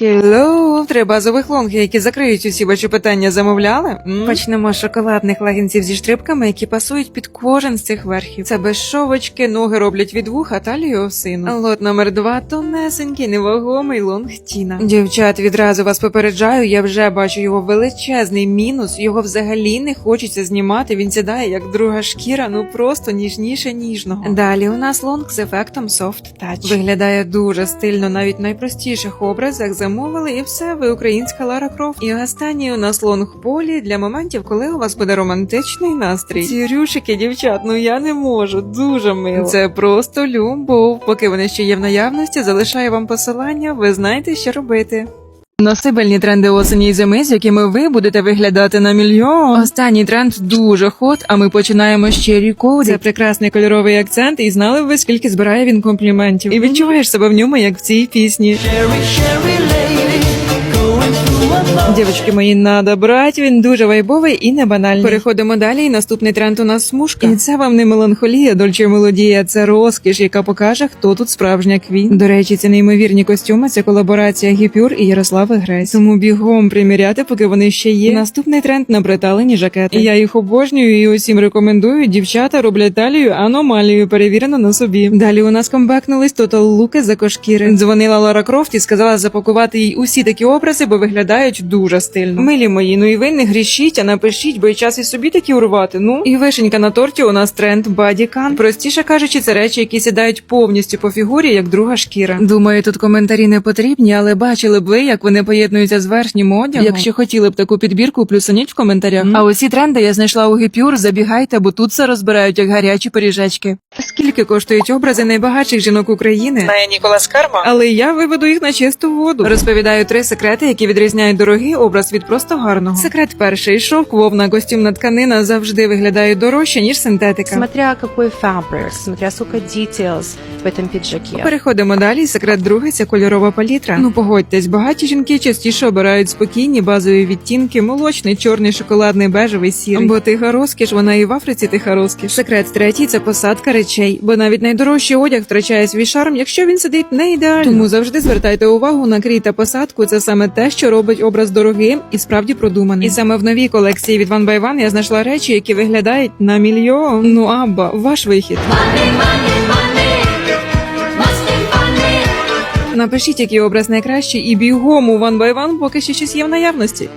Hello, три базових лонги, які закриють усі ваші питання, замовляли? М? Почнемо з шоколадних легінців зі штрибками, які пасують під кожен з цих верхів. Це безшовочки, ноги роблять від вуха, талію осину. Лот номер два тонесенький, невагомий лонг Тіна. Дівчат, відразу вас попереджаю, я вже бачу його величезний мінус. Його взагалі не хочеться знімати. Він сідає як друга шкіра, ну просто ніжніше ніжного. Далі у нас лонг з ефектом Soft Touch. Виглядає дуже стильно, навіть в найпростіших образах замовили, і все, ви українська Лара Крофт. І останній у нас лонг полі для моментів, коли у вас буде романтичний настрій. Ці рюшики, дівчат, ну я не можу, дуже мило. Це просто любов. Поки вони ще є в наявності, залишаю вам посилання, ви знаєте, що робити. Носибельні тренди осені і зими, з якими ви будете виглядати на мільйон. Останній тренд дуже хот, а ми починаємо з Cherry Cody. Це прекрасний кольоровий акцент, і знали б ви, скільки збирає він компліментів. І відчуваєш себе в ньому, як в цій пісні. Дівчатки мої, надо брати, він дуже вайбовий і не банальний. Переходимо далі. І наступний тренд у нас смужка. І це вам не меланхолія, дольче мелодія, це розкіш, яка покаже, хто тут справжня квін. До речі, ці неймовірні костюми це колаборація Гіпюр і Ярослави Гресь. Тому бігом приміряти, поки вони ще є. Наступний тренд на приталені жакети. Я їх обожнюю і усім рекомендую. Дівчата роблять талію аномалію, перевірено на собі. Далі у нас комбекнулись тотал луки за кошкіри. Дзвонила Лора Крофт і сказала запакувати їй усі такі образи, бо виглядають дуже стильно. Милі мої, ну і ви не грішіть, а напишіть, бо й час і собі такі урвати. Ну і вишенька на торті у нас тренд бадікан. Простіше кажучи, це речі, які сідають повністю по фігурі, як друга шкіра. Думаю, тут коментарі не потрібні, але бачили б ви, як вони поєднуються з верхнім одягом. Якщо хотіли б таку підбірку, плюсаніть в коментарях. А усі тренди я знайшла у Гіпюр. Забігайте, бо тут все розбирають як гарячі пиріжечки. Скільки коштують образи найбагатших жінок України? Знає Ніколас Карма, але я виведу їх на чисту воду. Розповідаю три секрети, які відрізняють дорогий образ від просто гарного. Секрет перший шовк, вовна, костюмна тканина завжди виглядають дорожче ніж синтетика. Смотря какой фабрик, смотря сколько details в этом пиджаке. Переходимо далі. Секрет другий це кольорова палітра. Ну погодьтесь, багаті жінки частіше обирають спокійні базові відтінки, молочний, чорний, шоколадний, бежевий, сірий. Бо тиха розкіш, вона і в Африці тиха розкіш. Секрет третій це посадка речей, бо навіть найдорожчий одяг втрачає свій шарм, якщо він сидить не ідеально. Тому завжди звертайте увагу на крій та посадку. Це саме те, що робить образ дорогим і справді продуманим. І саме в новій колекції від One by One я знайшла речі, які виглядають на мільйон. Ну абба, ваш вихід. Напишіть, який образ найкращий, і бігом у One by One, поки ще щось є в наявності.